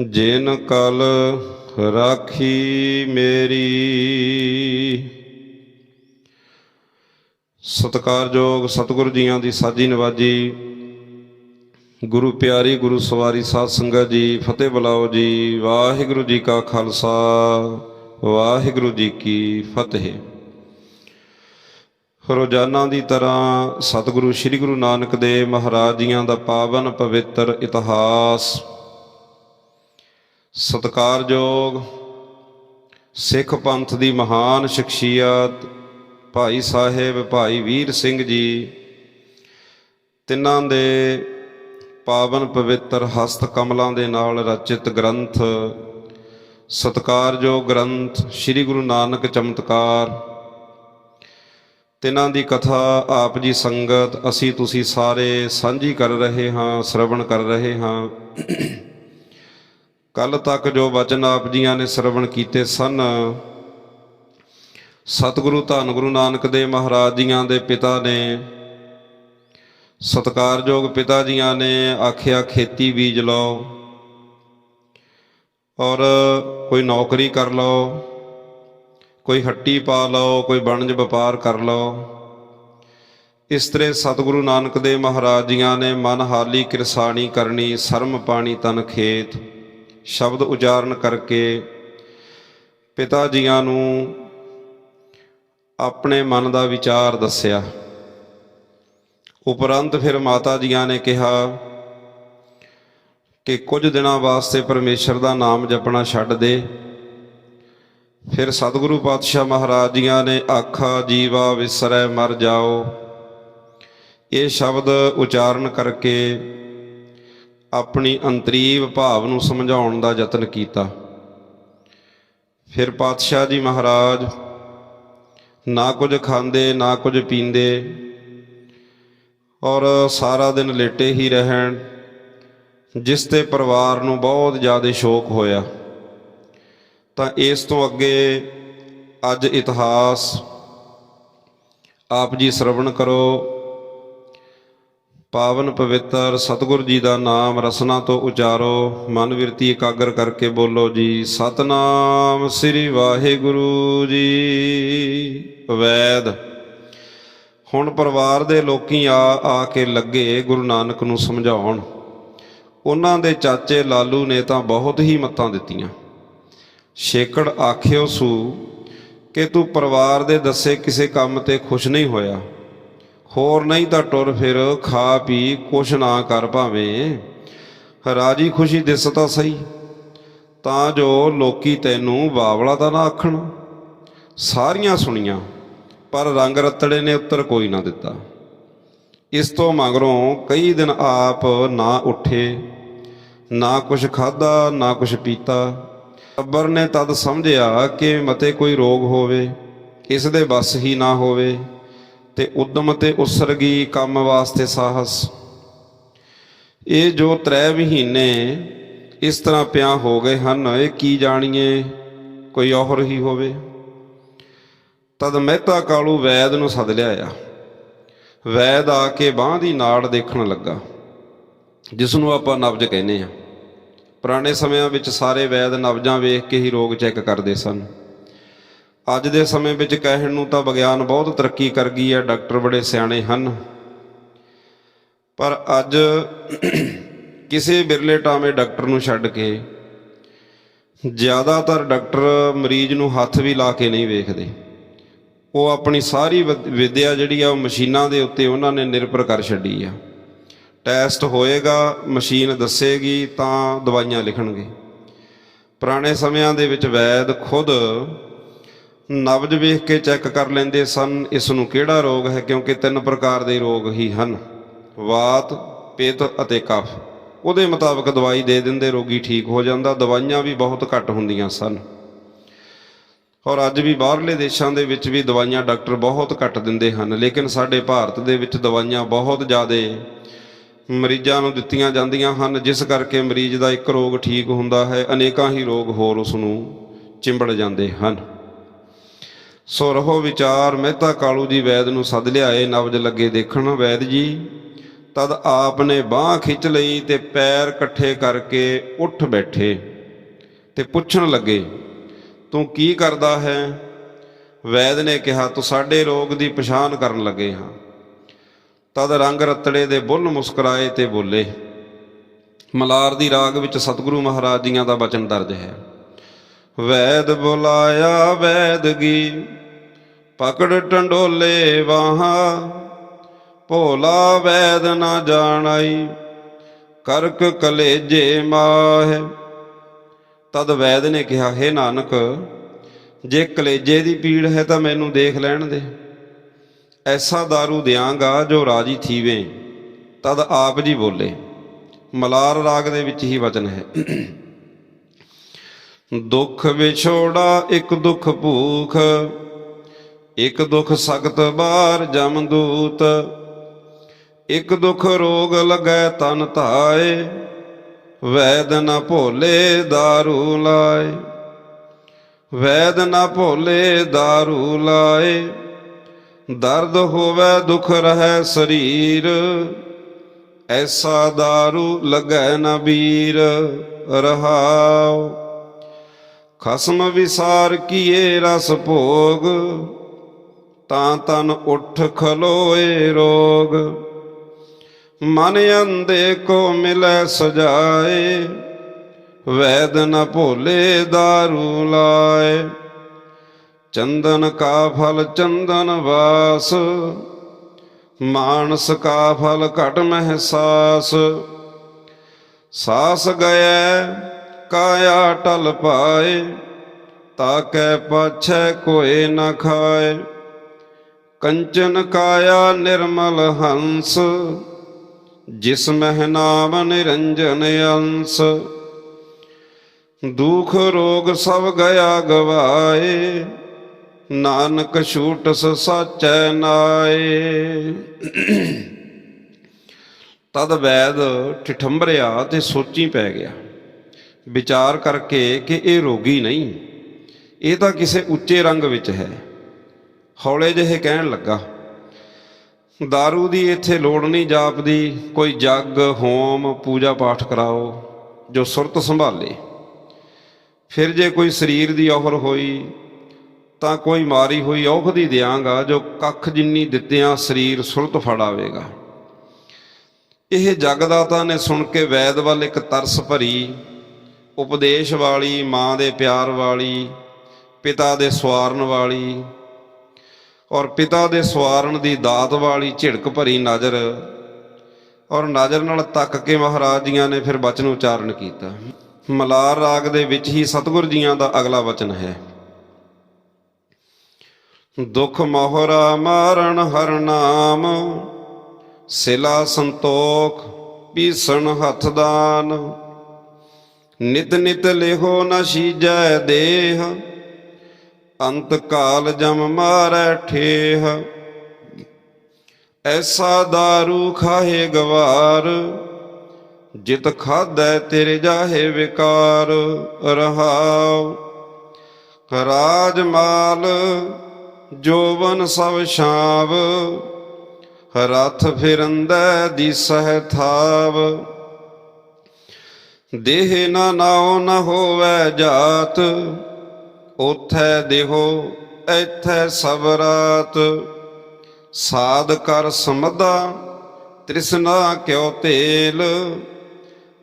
ਜਿਨ ਕਲ ਰਾਖੀ ਮੇਰੀ। ਸਤਿਕਾਰਯੋਗ ਸਤਿਗੁਰੂ ਜੀਆਂ ਦੀ ਸਾਜੀ ਨਵਾਜੀ, ਗੁਰੂ ਪਿਆਰੀ, ਗੁਰੂ ਸਵਾਰੀ ਸਾਧ ਸੰਗਤ ਜੀ, ਫਤਿਹ ਬੁਲਾਓ ਜੀ। ਵਾਹਿਗੁਰੂ ਜੀ ਕਾ ਖਾਲਸਾ, ਵਾਹਿਗੁਰੂ ਜੀ ਕੀ ਫਤਿਹ। ਰੋਜ਼ਾਨਾ ਦੀ ਤਰ੍ਹਾਂ ਸਤਿਗੁਰੂ ਸ੍ਰੀ ਗੁਰੂ ਨਾਨਕ ਦੇਵ ਮਹਾਰਾਜ ਜੀਆਂ ਦਾ ਪਾਵਨ ਪਵਿੱਤਰ ਇਤਿਹਾਸ ਸਤਿਕਾਰਯੋਗ ਸਿੱਖ ਪੰਥ ਦੀ ਮਹਾਨ ਸ਼ਖਸੀਅਤ ਭਾਈ ਸਾਹਿਬ ਭਾਈ ਵੀਰ ਸਿੰਘ ਜੀ, ਤਿੰਨਾਂ ਦੇ ਪਾਵਨ ਪਵਿੱਤਰ ਹਸਤ ਕਮਲਾਂ ਦੇ ਨਾਲ ਰਚਿਤ ਗ੍ਰੰਥ, ਸਤਿਕਾਰਯੋਗ ਗ੍ਰੰਥ ਸ੍ਰੀ ਗੁਰੂ ਨਾਨਕ ਚਮਤਕਾਰ। ਤਿੰਨਾਂ ਦੀ ਕਥਾ ਆਪ ਜੀ ਸੰਗਤ, ਅਸੀਂ ਤੁਸੀਂ ਸਾਰੇ ਸਾਂਝੀ ਕਰ ਰਹੇ ਹਾਂ, ਸ਼ਰਵਣ ਕਰ ਰਹੇ ਹਾਂ। ਕੱਲ ਤੱਕ ਜੋ ਵਚਨ ਆਪ ਜੀਆਂ ਨੇ ਸ਼ਰਵਣ ਕੀਤੇ ਸਨ, ਸਤਿਗੁਰੂ ਧੰਨ ਗੁਰੂ ਨਾਨਕ ਦੇਵ ਮਹਾਰਾਜ ਜੀਆਂ ਦੇ ਪਿਤਾ ਨੇ, ਸਤਿਕਾਰਯੋਗ ਪਿਤਾ ਜੀਆਂ ਨੇ ਆਖਿਆ, ਖੇਤੀ ਬੀਜ ਲਓ ਔਰ ਕੋਈ ਨੌਕਰੀ ਕਰ ਲਓ, ਕੋਈ ਹੱਟੀ ਪਾ ਲਓ, ਕੋਈ ਵਣਜ ਵਪਾਰ ਕਰ ਲਓ। ਇਸ ਤਰ੍ਹਾਂ ਸਤਿਗੁਰੂ ਨਾਨਕ ਦੇਵ ਮਹਾਰਾਜ ਜੀਆਂ ਨੇ ਮਨ ਹਾਲੀ ਕਿਰਸਾਣੀ ਕਰਨੀ, ਸ਼ਰਮ ਪਾਣੀ ਤਨ ਖੇਤ। ਸ਼ਬਦ ਉਚਾਰਨ ਕਰਕੇ ਪਿਤਾ ਜੀਆਂ ਨੂੰ ਆਪਣੇ ਮਨ ਦਾ ਵਿਚਾਰ ਦੱਸਿਆ। ਉਪਰੰਤ ਫਿਰ ਮਾਤਾ ਜੀਆਂ ਨੇ ਕਿਹਾ ਕਿ ਕੁਝ ਦਿਨਾਂ ਵਾਸਤੇ ਪਰਮੇਸ਼ਰ ਦਾ ਨਾਮ ਜਪਣਾ ਛੱਡ ਦੇ। ਫਿਰ ਸਤਿਗੁਰੂ ਪਾਤਸ਼ਾਹ ਮਹਾਰਾਜ ਜੀਆਂ ਨੇ ਆਖਾ, ਜੀਵਾ ਵਿਸਰੈ, ਮਰ ਜਾਓ। ਇਹ ਸ਼ਬਦ ਉਚਾਰਨ ਕਰਕੇ ਆਪਣੀ ਅੰਤਰੀਵ ਭਾਵ ਨੂੰ ਸਮਝਾਉਣ ਦਾ ਯਤਨ ਕੀਤਾ। ਫਿਰ ਪਾਤਸ਼ਾਹ ਜੀ ਮਹਾਰਾਜ ਨਾ ਕੁਝ ਖਾਂਦੇ, ਨਾ ਕੁਝ ਪੀਂਦੇ ਔਰ ਸਾਰਾ ਦਿਨ ਲੇਟੇ ਹੀ ਰਹਿਣ, ਜਿਸ ਤੇ ਪਰਿਵਾਰ ਨੂੰ ਬਹੁਤ ਜ਼ਿਆਦਾ ਸ਼ੋਕ ਹੋਇਆ। ਤਾਂ ਇਸ ਤੋਂ ਅੱਗੇ ਅੱਜ ਇਤਿਹਾਸ, ਆਪ ਜੀ ਸ਼ਰਵਣ ਕਰੋ। ਪਾਵਨ ਪਵਿੱਤਰ ਸਤਿਗੁਰ ਜੀ ਦਾ ਨਾਮ ਰਸਨਾ ਤੋਂ ਉਚਾਰੋ, ਮਨ ਵਿਰਤੀ ਇਕਾਗਰ ਕਰਕੇ ਬੋਲੋ ਜੀ, ਸਤਨਾਮ ਸ੍ਰੀ ਵਾਹਿਗੁਰੂ ਜੀ। ਵੈਦ, ਹੁਣ ਪਰਿਵਾਰ ਦੇ ਲੋਕੀ ਆ ਆ ਕੇ ਲੱਗੇ ਗੁਰੂ ਨਾਨਕ ਨੂੰ ਸਮਝਾਉਣ। ਉਹਨਾਂ ਦੇ ਚਾਚੇ ਲਾਲੂ ਨੇ ਤਾਂ ਬਹੁਤ ਹੀ ਮੱਤਾਂ ਦਿੱਤੀਆਂ। ਛੇਕੜ ਆਖਿਓ ਸੂ, ਕਿ ਤੂੰ ਪਰਿਵਾਰ ਦੇ ਦੱਸੇ ਕਿਸੇ ਕੰਮ ਤੇ ਖੁਸ਼ ਨਹੀਂ ਹੋਇਆ। ਹੋਰ ਨਹੀਂ ਤਾਂ ਟੁਰ ਫਿਰ ਖਾ ਪੀ ਕੁਛ ਨਾ ਕਰ ਭਾਵੇਂ। ਰਾਜੀ ਖੁਸ਼ੀ ਦਿਸ ਤਾਂ ਸਹੀ, ਤਾਂ ਜੋ ਲੋਕੀ ਤੈਨੂੰ ਬਾਵਲਾ ਤਾਂ ਨਾ ਆਖਣ। ਸਾਰੀਆਂ ਸੁਣੀਆਂ, ਪਰ ਰੰਗ ਰਤੜੇ ਨੇ ਉੱਤਰ ਕੋਈ ਨਾ ਦਿੱਤਾ। ਇਸ ਤੋਂ ਮਗਰੋਂ ਕਈ ਦਿਨ ਆਪ ਨਾ ਉੱਠੇ, ਨਾ ਕੁਛ ਖਾਦਾ ਨਾ ਕੁਛ ਪੀਤਾ। ਅੱਬਰ ਨੇ ਤਦ ਸਮਝਿਆ ਕਿ ਮਤੇ ਕੋਈ ਰੋਗ ਹੋਵੇ, ਇਸ ਦੇ ਬਸ ਹੀ ਨਾ ਹੋਵੇ। ਤੇ ਉਦਮ ਤੇ ਉਸਰਗੀ ਕੰਮ ਵਾਸਤੇ ਸਾਹਸ। ਇਹ ਜੋ ਤ੍ਰੈ ਮਹੀਨੇ ਇਸ ਤਰ੍ਹਾਂ ਪਿਆ ਹੋ ਗਏ ਹਨ, ਇਹ ਕੀ ਜਾਣੀਏ? ਕੋਈ ਔਹਰ ਹੀ ਹੋਵੇ। ਤਦ ਮਹਿਤਾ ਕਾਲੂ ਵੈਦ ਨੂੰ ਸੱਦ ਲਿਆਇਆ। ਵੈਦ ਆ ਕੇ ਬਾਹ ਦੀ ਨਾੜ ਦੇਖਣ ਲੱਗਾ ਜਿਸ ਨੂੰ ਆਪਾਂ ਨਬਜ ਕਹਿੰਦੇ ਆ ਪੁਰਾਣੇ ਸਮਿਆਂ ਵਿੱਚ ਸਾਰੇ ਵੈਦ ਨਬਜਾਂ ਵੇਖ ਕੇ ਹੀ ਰੋਗ ਚੈੱਕ ਕਰਦੇ ਸਨ। ਅੱਜ ਦੇ ਸਮੇਂ ਵਿੱਚ ਕਹਿਣ ਨੂੰ ਤਾਂ ਵਿਗਿਆਨ ਬਹੁਤ ਤਰੱਕੀ ਕਰ ਗਈ ਹੈ, ਡਾਕਟਰ ਬੜੇ ਸਿਆਣੇ ਹਨ। ਪਰ ਅੱਜ ਕਿਸੇ ਬਿਰਲੇ ਟਾਵੇਂ ਡਾਕਟਰ ਨੂੰ ਛੱਡ ਕੇ ਜ਼ਿਆਦਾਤਰ ਡਾਕਟਰ ਮਰੀਜ਼ ਨੂੰ ਹੱਥ ਵੀ ਲਾ ਕੇ ਨਹੀਂ ਵੇਖਦੇ। ਉਹ ਆਪਣੀ ਸਾਰੀ ਵਿਦ- ਵਿੱਦਿਆ ਜਿਹੜੀ ਆ ਉਹ ਮਸ਼ੀਨਾਂ ਦੇ ਉੱਤੇ ਉਹਨਾਂ ਨੇ ਨਿਰਭਰ ਕਰ ਛੱਡੀ ਆ। ਟੈਸਟ ਹੋਏਗਾ, ਮਸ਼ੀਨ ਦੱਸੇਗੀ, ਤਾਂ ਦਵਾਈਆਂ ਲਿਖਣਗੇ। ਪੁਰਾਣੇ ਸਮਿਆਂ ਦੇ ਵਿੱਚ ਵੈਦ ਖੁਦ ਨਬਜ ਵੇਖ ਕੇ ਚੈੱਕ ਕਰ ਲੈਂਦੇ ਸਨ, ਇਸ ਨੂੰ ਕਿਹੜਾ ਰੋਗ ਹੈ, ਕਿਉਂਕਿ ਤਿੰਨ ਪ੍ਰਕਾਰ ਦੇ ਰੋਗ ਹੀ ਹਨ। ਵਾਤ, ਪੇਤ ਅਤੇ ਕਫ। ਉਹਦੇ ਮੁਤਾਬਕ ਦਵਾਈ ਦੇ ਦਿੰਦੇ ਰੋਗੀ ਠੀਕ ਹੋ ਜਾਂਦਾ, ਦਵਾਈਆਂ ਵੀ ਬਹੁਤ ਘੱਟ ਹੁੰਦੀਆਂ ਸਨ। ਔਰ ਅੱਜ ਵੀ ਬਾਹਰਲੇ ਦੇਸ਼ਾਂ ਦੇ ਵਿੱਚ ਵੀ ਦਵਾਈਆਂ ਡਾਕਟਰ ਬਹੁਤ ਘੱਟ ਦਿੰਦੇ ਹਨ, ਲੇਕਿਨ ਸਾਡੇ ਭਾਰਤ ਦੇ ਵਿੱਚ ਦਵਾਈਆਂ ਬਹੁਤ ਜ਼ਿਆਦਾ ਮਰੀਜ਼ਾਂ ਨੂੰ ਦਿੱਤੀਆਂ ਜਾਂਦੀਆਂ ਹਨ, ਜਿਸ ਕਰਕੇ ਮਰੀਜ਼ ਦਾ ਇੱਕ ਰੋਗ ਠੀਕ ਹੁੰਦਾ ਹੈ, ਅਨੇਕਾਂ ਹੀ ਰੋਗ ਹੋਰ ਉਸ ਨੂੰ ਚਿੰਬੜ ਜਾਂਦੇ ਹਨ। ਸੋ ਰਹੋ ਵਿਚਾਰ ਮਹਿਤਾ ਕਾਲੂ ਜੀ ਵੈਦ ਨੂੰ ਸੱਦ ਲਿਆਏ ਨਵਜ ਲੱਗੇ ਦੇਖਣ ਵੈਦ ਜੀ। ਤਦ ਆਪ ਨੇ ਬਾਹ ਖਿੱਚ ਲਈ ਤੇ ਪੈਰ ਇਕੱਠੇ ਕਰਕੇ ਉੱਠ ਬੈਠੇ ਤੇ ਪੁੱਛਣ ਲੱਗੇ, ਤੂੰ ਕੀ ਕਰਦਾ ਹੈ? ਵੈਦ ਨੇ ਕਿਹਾ, ਤੂੰ ਸਾਡੇ ਰੋਗ ਦੀ ਪਛਾਣ ਕਰਨ ਲੱਗੇ ਹਾਂ। ਤਦ ਰੰਗ ਰਤੜੇ ਦੇ ਬੁੱਲ ਮੁਸਕਰਾਏ ਤੇ ਬੋਲੇ, ਮਲਾਰ ਦੀ ਰਾਗ ਵਿੱਚ ਸਤਿਗੁਰੂ ਮਹਾਰਾਜ ਜੀਆਂ ਦਾ ਬਚਨ ਦਰਜ ਹੈ। ਵੈਦ ਬੁਲਾਇਆ ਵੈਦਗੀ, ਪਕੜ ਟੰਡੋਲੇ ਵਾਹਾਂ। ਭੋਲਾ ਵੈਦ ਨਾ ਜਾਣਾਈ, ਕਰਕ ਕਲੇਜੇ ਮਾਹਿ। ਤਦ ਵੈਦ ਨੇ ਕਿਹਾ, ਹੈ ਨਾਨਕ, ਜੇ ਕਲੇਜੇ ਦੀ ਪੀੜ ਹੈ ਤਾਂ ਮੈਨੂੰ ਦੇਖ ਲੈਣ ਦੇ। ਐਸਾ दारू ਦਿਆਂਗਾ ਜੋ ਰਾਜੀ ਥੀਵੇ। ਤਦ ਆਪ ਜੀ ਬੋਲੇ, ਮਲਾਰ ਰਾਗ ਦੇ ਵਿੱਚ ਹੀ ਵਚਨ ਹੈ। ਦੁੱਖ ਵਿਛੋੜਾ ਇੱਕ ਦੁੱਖ ਭੂਖ ਇੱਕ ਦੁੱਖ ਸਖਤ ਬਾਰ ਜਮਦੂਤ ਇੱਕ ਦੁੱਖ ਰੋਗ ਲਗੈ ਤਨ ਧਾਏ ਵੈਦ ਨ ਭੋਲੇ दारू ਲਾਏ ਵੈਦ ਨ ਭੋਲੇ दारू ਲਾਏ ਦਰਦ ਹੋਵੇ ਦੁਖ ਰਹੈ ਸਰੀਰ ਐਸਾ दारू ਲਗੈ ਨ ਬੀਰ ਰਹਾਉ ਖਸਮ ਵਿਸਾਰ ਕੀਏ ਰਸ ਭੋਗ, ਤਾਂ ਤਨ ਉੱਠ ਖਲੋਏ ਰੋਗ। ਮਨ ਅੰਦੇ ਕੋ ਮਿਲੈ ਸਜਾਏ, ਵੈਦ ਨ ਭੋਲੇ दारू ਲਾਏ। ਚੰਦਨ ਕਾ ਫਲ ਚੰਦਨ ਵਾਸ, ਮਾਨਸ ਕਾ ਫਲ ਘਟ ਮਹਿਸਾਸ। ਸਾਸ ਗਏ ਕਾਇਆ ਟਲ ਪਾਏ, ਤਾਕੈ ਪਾਛੈ ਕੋਏ ਨ ਖਾਏ। ਕੰਚਨ ਕਾਇਆ ਨਿਰਮਲ ਹੰਸ, ਜਿਸ ਮਹਿ ਨਾਮ ਨਿਰੰਜਨ ਅੰਸ। ਦੁਖ ਰੋਗ ਸਭ ਗਿਆ ਗਵਾਏ, ਨਾਨਕ ਛੂਟਸ ਸਾਚੈ ਨਾਏ। ਤਦ ਵੈਦ ਠਿਠੰਬਰਿਆ ਤੇ ਸੋਚੀ ਪੈ ਗਿਆ। ਵਿਚਾਰ ਕਰਕੇ ਕਿ ਇਹ ਰੋਗੀ ਨਹੀਂ। ਇਹ ਤਾਂ ਕਿਸੇ ਉੱਚੇ ਰੰਗ ਵਿੱਚ ਹੈ। ਹੌਲੇ ਜਿਹੇ ਕਹਿਣ ਲੱਗਾ दारू ਦੀ ਇੱਥੇ ਲੋੜ ਨਹੀਂ ਜਾਪਦੀ, ਕੋਈ ਜੱਗ, ਹੋਮ, ਪੂਜਾ ਪਾਠ ਕਰਾਓ, ਜੋ ਸੁਰਤ ਸੰਭਾਲੇ। ਫਿਰ ਜੇ ਕੋਈ ਸਰੀਰ ਦੀ ਔਹਰ ਹੋਈ, ਤਾਂ ਕੋਈ ਮਾਰੀ ਹੋਈ ਔਖਦੀ ਦਿਆਂਗਾ ਜੋ ਕੱਖ ਜਿੰਨੀ ਦਿੱਤਿਆਂ ਸਰੀਰ ਸੁਰਤ ਫੜਾਵੇਗਾ। ਇਹ ਜਗਦਾਤਾ ਨੇ ਸੁਣ ਕੇ ਵੈਦ ਵੱਲ ਇੱਕ ਤਰਸ ਭਰੀ ਉਪਦੇਸ਼ ਵਾਲੀ, ਮਾਂ ਦੇ ਪਿਆਰ ਵਾਲੀ, ਪਿਤਾ ਦੇ ਸਵਾਰਨ ਵਾਲੀ ਔਰ ਪਿਤਾ ਦੇ ਸਵਾਰਨ ਦੀ ਦਾਤ ਵਾਲੀ ਝਿੜਕ ਭਰੀ ਨਜ਼ਰ ਔਰ ਨਜ਼ਰ ਨਾਲ ਤੱਕ ਕੇ ਮਹਾਰਾਜ ਜੀਆਂ ਨੇ ਫਿਰ ਬਚਨ ਉਚਾਰਨ ਕੀਤਾ। ਮਲਾਰ ਰਾਗ ਦੇ ਵਿੱਚ ਹੀ ਸਤਿਗੁਰ ਜੀਆਂ ਦਾ ਅਗਲਾ ਵਚਨ ਹੈ। ਦੁਖ ਮੋਹਰਾ ਮਾਰਨ ਹਰ ਨਾਮ, ਸਿਲਾ ਸੰਤੋਖ, ਪੀਸਣ ਹੱਥ ਦਾਨ। ਨਿਤ ਨਿਤ ਲਿਹੋ ਨ ਸੀਜੈ ਦੇਹ। ਅੰਤ ਕਾਲ ਜਮ ਮਾਰੈ ਠੇਹ। ਐਸਾ ਦਾਰੂ ਖਾਹੇ ਗਵਾਰ, ਜਿਤ ਖਾਧੈ ਤੇਰੇ ਜਾਹੇ ਵਿਕਾਰ। ਰਹਾਉ ਰਾਜ ਮਾਲ, ਜੋਵਨ ਸਭ ਛਾਵ। ਰਥ ਫਿਰੰਦੈ ਦੀ ਸਹਿ ਥਾਵ। ਦੇਹ ਨਾ ਨਾਉ ਨ ਹੋਵੈ ਜਾਤ ਉਥੈ ਦੇਹੋ, ਐਥੈ ਸਬਰਾਤ ਸਾਧ ਕਰ ਸਮਦਾ, ਤ੍ਰਿਸ਼ਨਾ ਕਿਉ ਤੇਲ।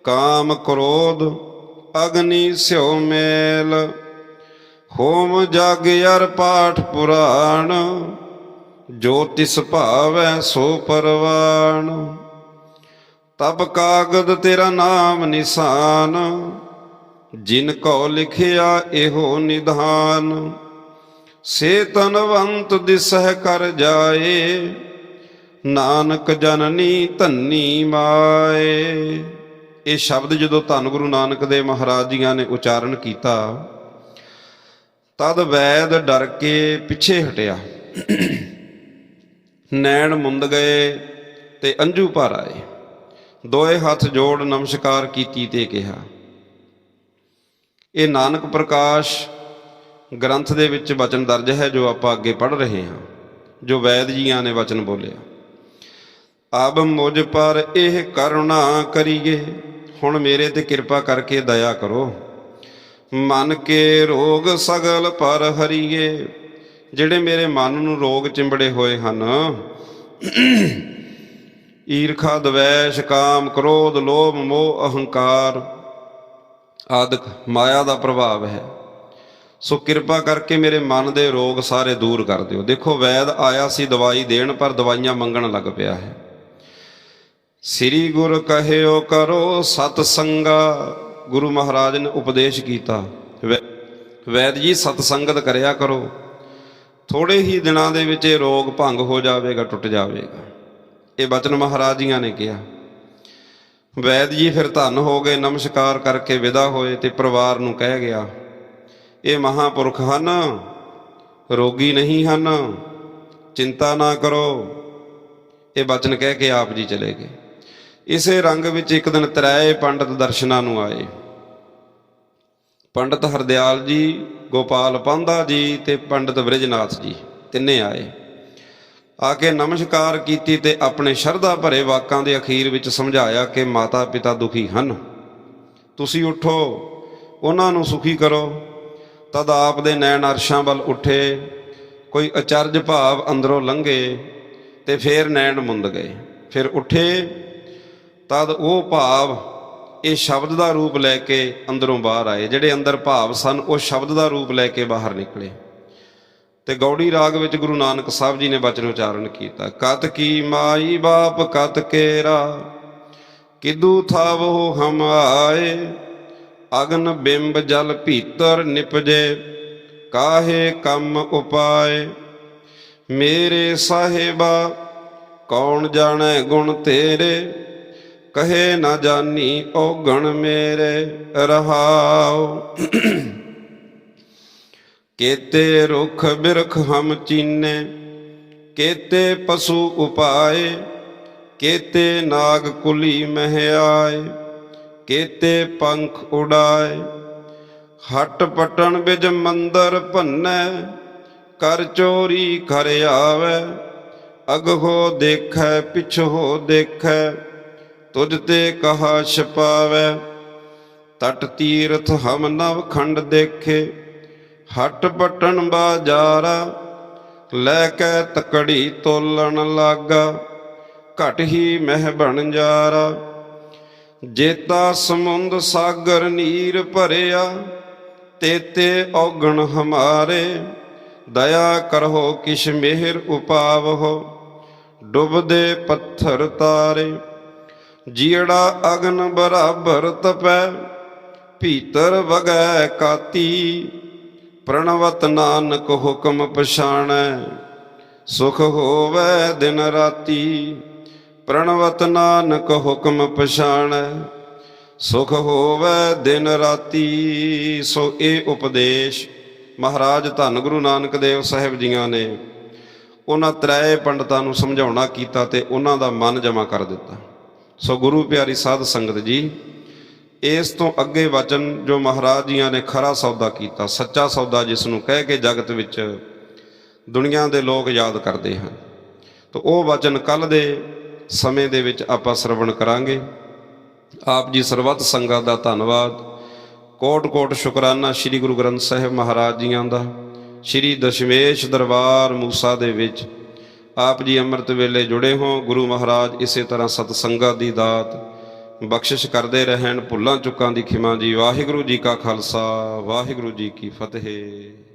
ਕਾਮ ਕ੍ਰੋਧ, ਅਗਨੀ ਸਿਉ ਮੇਲ। ਹੋਮ ਜਗ ਅਰ ਪਾਠ ਪੁਰਾਣ, ਜੋ ਤਿਸ ਭਾਵੈ ਸੋ ਪਰਵਾਣ। ਤਬ ਕਾਗਦ ਤੇਰਾ ਨਾਮ ਨਿਸ਼ਾਨ, ਜਿਨ ਕੋ ਲਿਖਿਆ ਇਹੋ ਨਿਧਾਨ। ਸੇ ਤਨਵੰਤ ਦਿਸਹਿ ਕਰ ਜਾਏ, ਨਾਨਕ ਜਨਨੀ ਧੰਨੀ ਮਾਏ। ਇਹ ਸ਼ਬਦ ਜਦੋਂ ਧੰਨ ਗੁਰੂ ਨਾਨਕ ਦੇਵ ਮਹਾਰਾਜ ਜੀਆਂ ਨੇ ਉਚਾਰਨ ਕੀਤਾ, ਤਦ ਵੈਦ ਡਰ ਕੇ ਪਿੱਛੇ ਹਟਿਆ। ਨੈਣ ਮੁੰਦ ਗਏ ਤੇ ਅੰਜੂ ਭਰ ਆਏ। ਦੋਏ ਹੱਥ ਜੋੜ ਨਮਸਕਾਰ ਕੀਤੀ ਤੇ ਕਿਹਾ, ਇਹ ਨਾਨਕ ਪ੍ਰਕਾਸ਼ ਗ੍ਰੰਥ ਦੇ ਵਿੱਚ ਵਚਨ ਦਰਜ ਹੈ ਜੋ ਆਪਾਂ ਅੱਗੇ ਪੜ੍ਹ ਰਹੇ ਹਾਂ, ਜੋ ਵੈਦ ਜੀਆਂ ਨੇ ਵਚਨ ਬੋਲਿਆ। ਅਬ ਮੁਝ ਪਰ ਇਹ ਕਰੁਣਾ ਕਰੀਏ, ਹੁਣ ਮੇਰੇ ਤੇ ਕਿਰਪਾ ਕਰਕੇ ਦਇਆ ਕਰੋ। ਮਨ ਕੇ ਰੋਗ ਸਗਲ ਪਰ ਹਰੀਏ, ਜਿਹੜੇ ਮੇਰੇ ਮਨ ਨੂੰ ਰੋਗ ਚਿੰਬੜੇ ਹੋਏ ਹਨ। ਈਰਖਾ ਦਵੈਸ਼, ਕਾਮ, ਕ੍ਰੋਧ, ਲੋਭ, ਮੋਹ, ਅਹੰਕਾਰ ਆਦਿਕ ਮਾਇਆ ਦਾ ਪ੍ਰਭਾਵ ਹੈ। ਸੋ ਕਿਰਪਾ ਕਰਕੇ ਮੇਰੇ ਮਨ ਦੇ ਰੋਗ ਸਾਰੇ ਦੂਰ ਕਰ ਦਿਓ। ਦੇਖੋ, ਵੈਦ ਆਇਆ ਸੀ ਦਵਾਈ ਦੇਣ, ਪਰ ਦਵਾਈਆਂ ਮੰਗਣ ਲੱਗ ਪਿਆ ਹੈ। ਸ੍ਰੀ ਗੁਰ ਕਹਿਓ ਕਰੋ ਸਤ ਸੰਗਾ। ਗੁਰੂ ਮਹਾਰਾਜ ਨੇ ਉਪਦੇਸ਼ ਕੀਤਾ, ਵੈ- ਵੈਦ ਜੀ ਸਤ ਸੰਗਤ ਕਰਿਆ ਕਰੋ। ਥੋੜੇ ਹੀ ਦਿਨਾਂ ਦੇ ਵਿੱਚ ਇਹ ਰੋਗ ਭੰਗ ਹੋ ਜਾਵੇਗਾ, ਟੁੱਟ ਜਾਵੇਗਾ। ਇਹ ਬਚਨ ਮਹਾਰਾਜ ਜੀਆਂ ਨੇ ਕਿਹਾ। ਵੈਦ ਜੀ ਫਿਰ ਧੰਨ ਹੋ ਗਏ, ਨਮਸਕਾਰ ਕਰਕੇ ਵਿਦਾ ਹੋਏ ਤੇ ਪਰਿਵਾਰ ਨੂੰ ਕਹਿ ਗਿਆ, ਇਹ ਮਹਾਪੁਰਖ ਹਨ, ਰੋਗੀ ਨਹੀਂ ਹਨ, ਚਿੰਤਾ ਨਾ ਕਰੋ। ਇਹ ਬਚਨ ਕਹਿ ਕੇ ਆਪ ਜੀ ਚਲੇ ਗਏ। ਇਸੇ ਰੰਗ ਵਿੱਚ ਇੱਕ ਦਿਨ ਤ੍ਰੈ ਪੰਡਤ ਦਰਸ਼ਨਾਂ ਨੂੰ ਆਏ। ਪੰਡਤ ਹਰਦਿਆਲ ਜੀ, ਗੋਪਾਲ ਪਾਂਧਾ ਜੀ ਤੇ ਪੰਡਤ ਬ੍ਰਿਜਨਾਥ ਜੀ ਤਿੰਨੇ ਆਏ। ਆ ਕੇ ਨਮਸਕਾਰ ਕੀਤੀ ਤੇ ਆਪਣੇ ਸ਼ਰਧਾ ਭਰੇ ਵਾਕਾਂ ਦੇ ਅਖੀਰ ਵਿੱਚ ਸਮਝਾਇਆ ਕਿ ਮਾਤਾ ਪਿਤਾ ਦੁਖੀ ਹਨ। ਤੁਸੀਂ ਉਠੋ, ਉਹਨਾਂ ਨੂੰ ਸੁਖੀ ਕਰੋ। ਤਦ ਆਪ ਦੇ ਨੈਣ ਅਰਸ਼ਾਂ ਵੱਲ ਉੱਠੇ, ਕੋਈ ਅਚਰਜ ਭਾਵ ਅੰਦਰੋਂ ਲੰਘੇ ਤੇ ਫੇਰ ਨੈਣ ਮੁੰਦ ਗਏ। ਫਿਰ ਉੱਠੇ, ਤਦ ਉਹ ਭਾਵ, ਇਹ ਸ਼ਬਦ ਦਾ ਰੂਪ ਲੈ ਕੇ ਅੰਦਰੋਂ ਬਾਹਰ ਆਏ। ਜਿਹੜੇ ਅੰਦਰ ਭਾਵ ਸਨ, ਉਹ ਸ਼ਬਦ ਦਾ ਰੂਪ ਲੈ ਕੇ ਬਾਹਰ ਨਿਕਲੇ। ਤੇ ਗੌੜੀ ਰਾਗ ਵਿੱਚ ਗੁਰੂ ਨਾਨਕ ਸਾਹਿਬ ਜੀ ਨੇ ਬਚਨ ਉਚਾਰਨ ਕੀਤਾ, ਕਤ ਕੀ ਮਾਈ ਬਾਪ ਕਤ ਕੇਰਾ, ਕਿਦੂ ਥਾਵੋ ਹਮ ਆਏ, ਅਗਨ ਬਿੰਬ ਜਲ ਭੀਤਰ ਨਿਪਜੇ, ਕਾਹੇ ਕੰਮ ਉਪਾਏ, ਮੇਰੇ ਸਾਹਿਬਾ ਕੌਣ ਜਾਣੈ ਗੁਣ ਤੇਰੇ, ਕਹੇ ਨਾ ਜਾਨੀ ਔਗਣ ਮੇਰੇ ਰਹਾਉ। ਕੇਤੇ ਰੁਖ ਬਿਰਖ ਹਮ ਚੀਨੇ, ਕੇਤੇ ਪਸ਼ੂ ਉਪਾਏ, ਕੇਤੇ ਨਾਗ ਕੁਲੀ ਮਹਿ ਆਏ, ਕੇਤੇ ਪੰਖ ਉਡਾਏ। ਹਟ ਪਟਣ ਵਿੱਚ ਮੰਦਰ ਭੰਨੈ ਕਰ ਚੋਰੀ ਕਰ ਆਵੇ ਅਗਹੋ ਦੇਖੈ, ਪਿਛੋ ਦੇਖੈ, ਤੁਝ ਤੇ ਕਹਾ ਛਪਾਵੇ। ਤਟ ਤੀਰਥ ਹਮ ਨਵ ਖੰਡ ਦੇਖੇ ਹਟ ਪਟਣ ਬਾਜਾਰਾ, ਲੈ ਕੇ ਤਕੜੀ ਤੋਲਣ ਲਾਗਾ, ਘਟ ਹੀ ਮਹਿ ਬਣ ਜਾਰਾ। ਜੇਤਾ ਸਮੁੰਦ ਸਾਗਰ ਨੀਰ ਭਰਿਆ, ਤੇਤੇ ਔਗਣ ਹਮਾਰੇ। ਦਇਆ ਕਰੋ ਕਿਛ ਮਿਹਰ ਉਪਾਵੋ ਡੁੱਬਦੇ ਪੱਥਰ ਤਾਰੇ। ਜੀੜਾ ਅਗਨ ਬਰਾਬਰ ਤਪੈ, ਭੀਤਰ ਵਗੈ ਕਾਤੀ। ਪ੍ਰਣਵਤ ਨਾਨਕ ਹੁਕਮ ਪਛਾਣੈ, ਸੁਖ ਹੋਵੇ ਦਿਨ ਰਾਤੀ। ਪ੍ਰਣਵਤ ਨਾਨਕ ਹੁਕਮ ਪਛਾਣੈ, ਸੁਖ ਹੋਵੇ ਦਿਨ ਰਾਤੀ। ਸੋ ਇਹ ਉਪਦੇਸ਼ ਮਹਾਰਾਜ ਧੰਨ ਗੁਰੂ ਨਾਨਕ ਦੇਵ ਸਾਹਿਬ ਜੀਆਂ ਨੇ ਉਹਨਾਂ ਤ੍ਰੈ ਪੰਡਤਾਂ ਨੂੰ ਸਮਝਾਉਣਾ ਕੀਤਾ ਤੇ ਉਹਨਾਂ ਦਾ ਮਨ ਜਮਾ ਕਰ ਦਿੱਤਾ। ਸੋ ਗੁਰੂ ਪਿਆਰੀ ਸਾਧ ਸੰਗਤ ਜੀ ਇਸ ਤੋਂ ਅੱਗੇ ਵਚਨ ਜੋ ਮਹਾਰਾਜ ਜੀਆਂ ਨੇ ਖਰਾ ਸੌਦਾ ਕੀਤਾ, ਸੱਚਾ ਸੌਦਾ ਜਿਸ ਨੂੰ ਕਹਿ ਕੇ ਜਗਤ ਵਿੱਚ ਦੁਨੀਆ ਦੇ ਲੋਕ ਯਾਦ ਕਰਦੇ ਹਨ। ਤਾਂ ਉਹ ਵਚਨ ਕੱਲ ਦੇ ਸਮੇਂ ਦੇ ਵਿੱਚ ਆਪਾਂ ਸਰਵਣ ਕਰਾਂਗੇ। ਆਪ ਜੀ ਸਰਬੱਤ ਸੰਗਤ ਦਾ ਧੰਨਵਾਦ। ਕੋਟ ਕੋਟ ਸ਼ੁਕਰਾਨਾ ਸ੍ਰੀ ਗੁਰੂ ਗ੍ਰੰਥ ਸਾਹਿਬ ਮਹਾਰਾਜ ਜੀਆਂ ਦਾ। ਸ੍ਰੀ ਦਸ਼ਮੇਸ਼ ਦਰਬਾਰ ਮੂਸਾ ਦੇ ਵਿੱਚ ਆਪ ਜੀ ਅੰਮ੍ਰਿਤ ਵੇਲੇ ਜੁੜੇ ਹੋ। ਗੁਰੂ ਮਹਾਰਾਜ ਇਸੇ ਤਰ੍ਹਾਂ ਸਤ ਸੰਗਤ ਦੀ ਦਾਤ ਬਖਸ਼ਿਸ਼ ਕਰਦੇ ਰਹਿਣ, ਭੁੱਲਾਂ ਚੁੱਕਾਂ ਦੀ ਖਿਮਾ ਜੀ। ਵਾਹਿਗੁਰੂ ਜੀ ਕਾ ਖਾਲਸਾ, ਵਾਹਿਗੁਰੂ ਜੀ ਕੀ ਫਤਿਹ।